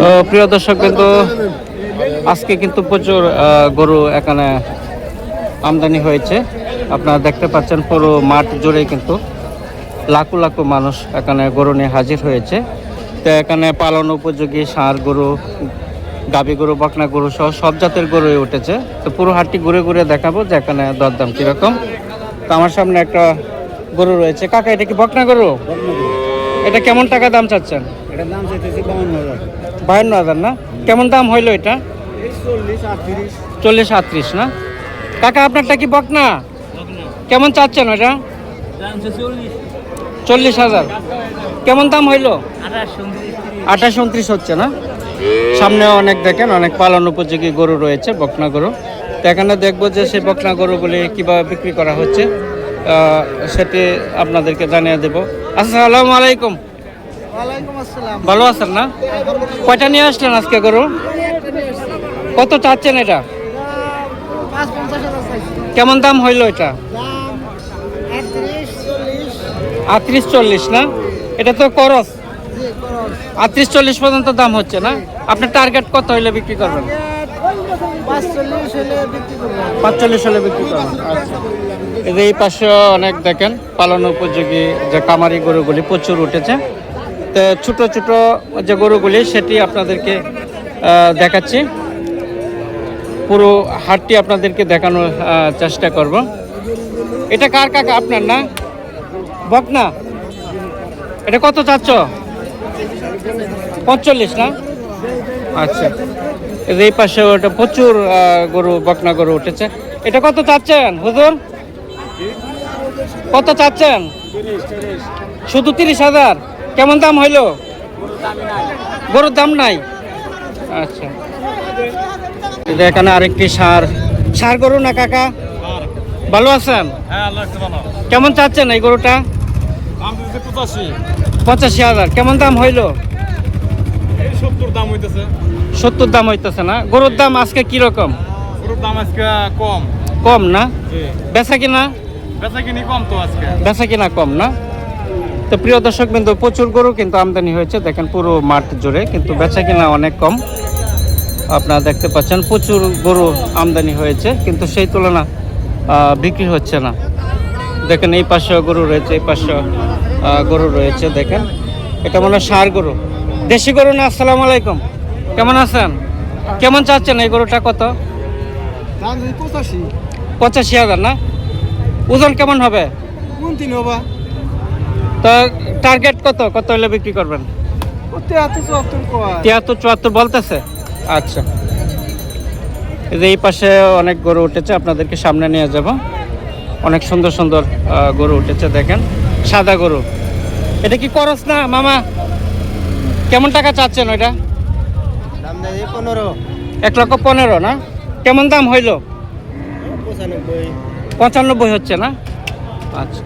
তো প্রিয় দর্শক কিন্তু আজকে কিন্তু প্রচুর গরু এখানে আমদানি হয়েছে। আপনারা দেখতে পাচ্ছেন পুরো মাঠ জুড়ে কিন্তু লাখো লাখো মানুষ এখানে গরু নিয়ে হাজির হয়েছে। তো এখানে পালন উপযোগী ষাঁড় গরু গাবি গরু বকনা গরু সহ সব জাতের গরুই উঠেছে। তো পুরো হাটটি ঘুরে ঘুরে দেখাবো যে এখানে দরদাম কীরকম। তো আমার সামনে একটা গরু রয়েছে। কাকা এটা কি বকনা গরু। এটা কেমন টাকা দাম চাচ্ছেন? এটার দাম চাইতেছি বাউন্ন হাজার। বায়ান্ন হাজার না? কেমন দাম হইল এটা? চল্লিশ আটত্রিশ। চল্লিশ আটত্রিশ না? কাকা আপনারটা কি বকনা? কেমন চাচ্ছেন ওটা চল্লিশ। হাজার। কেমন দাম হইল? আঠাশ উনত্রিশ। হচ্ছে না? সামনে অনেক দেখেন অনেক পালন উপযোগী গরু রয়েছে বকনা গরু। তো এখানে দেখব যে সেই বকনা গরুগুলি কীভাবে বিক্রি করা হচ্ছে। সেটি আপনাদেরকে জানিয়ে দেবো। আসসালামু আলাইকুম। ভালো আছেন না? কয়টা নিয়ে আসলেন আজকে গরু? কত চাচ্ছেন এটা? কেমন দাম হইল এটা? আটত্রিশ চল্লিশ না? এটা তো করস। আটত্রিশ চল্লিশ পর্যন্ত দাম হচ্ছে না? আপনার টার্গেট কত হইলে বিক্রি করবেন? পাঁচচল্লিশ হলে বিক্রি করবেন। এই পাশে অনেক দেখেন, পালন উপযোগী যে কামারি গরুগুলি প্রচুর উঠেছে। ছোট ছোট যে গরুগুলি, সেটি আপনাদেরকে দেখাচ্ছি। পুরো হাটটি আপনাদেরকে দেখানোর চেষ্টা করব। এটা কার কাকা আপনার না? বক না এটা কত চাচ্ছ? পঁয়তাল্লিশ না? আচ্ছা। এই পাশে ওটা প্রচুর গরু, বকনা গরু উঠেছে। এটা কত চাচ্ছেন, হুজুর? কত চাচ্ছেন? শুধু তিরিশ হাজার? কেমন দাম হইল? গরুর দাম নাই? আচ্ছা। এখানে আরেকটি সার। সার গরু না কাকা? ভালো আছেন? হ্যাঁ কেমন চাচ্ছেন এই গরুটা? পঁচাশি। হাজার। কেমন দাম হইল? এই সত্তর দাম হইতেছে। সত্তর দাম হইতেছে না? গরুর দাম আজকে কীরকম গরুর দাম আজকে কম। কম না? বেচা কিনা? বেচা কিনি কম তো আজকে। বেচা কিনা কম না? তো প্রিয় দর্শক বিন্দু প্রচুর গরু কিন্তু আমদানি হয়েছে। দেখেন পুরো মাঠ জুড়ে কিন্তু বেচা কিনা অনেক কম। আপনারা দেখতে পাচ্ছেন প্রচুর গরু আমদানি হয়েছে কিন্তু সেই তুলনা বিক্রি হচ্ছে না। দেখেন এই পাশেও গরু রয়েছে এই পাশেও গরু রয়েছে দেখেন। এটা মনে হয় ষাঁড় গরু। দেশি গরু না আসসালামু আলাইকুম। কেমন আছেন? কেমন চাচ্ছেন এই গরুটা কত? পঁচাশি। হাজার না? ওজন কেমন হবে? কোন তিন তা টার্গেট কত? কত হলে বিক্রি করবেন? তিয়াত্তর চুয়াত্তর বলতেছে? আচ্ছা। এই যে এই পাশে অনেক গরু উঠেছে আপনাদেরকে সামনে নিয়ে যাব। অনেক সুন্দর সুন্দর গরু উঠেছে দেখেন। সাদা গরু। এটা কি করস না মামা? কেমন টাকা চাচ্ছেন ওইটা? পনেরো। এক লক্ষ পনেরো না? কেমন দাম হইল? পঁচানব্বই। পঁচানব্বই হচ্ছে না? আচ্ছা।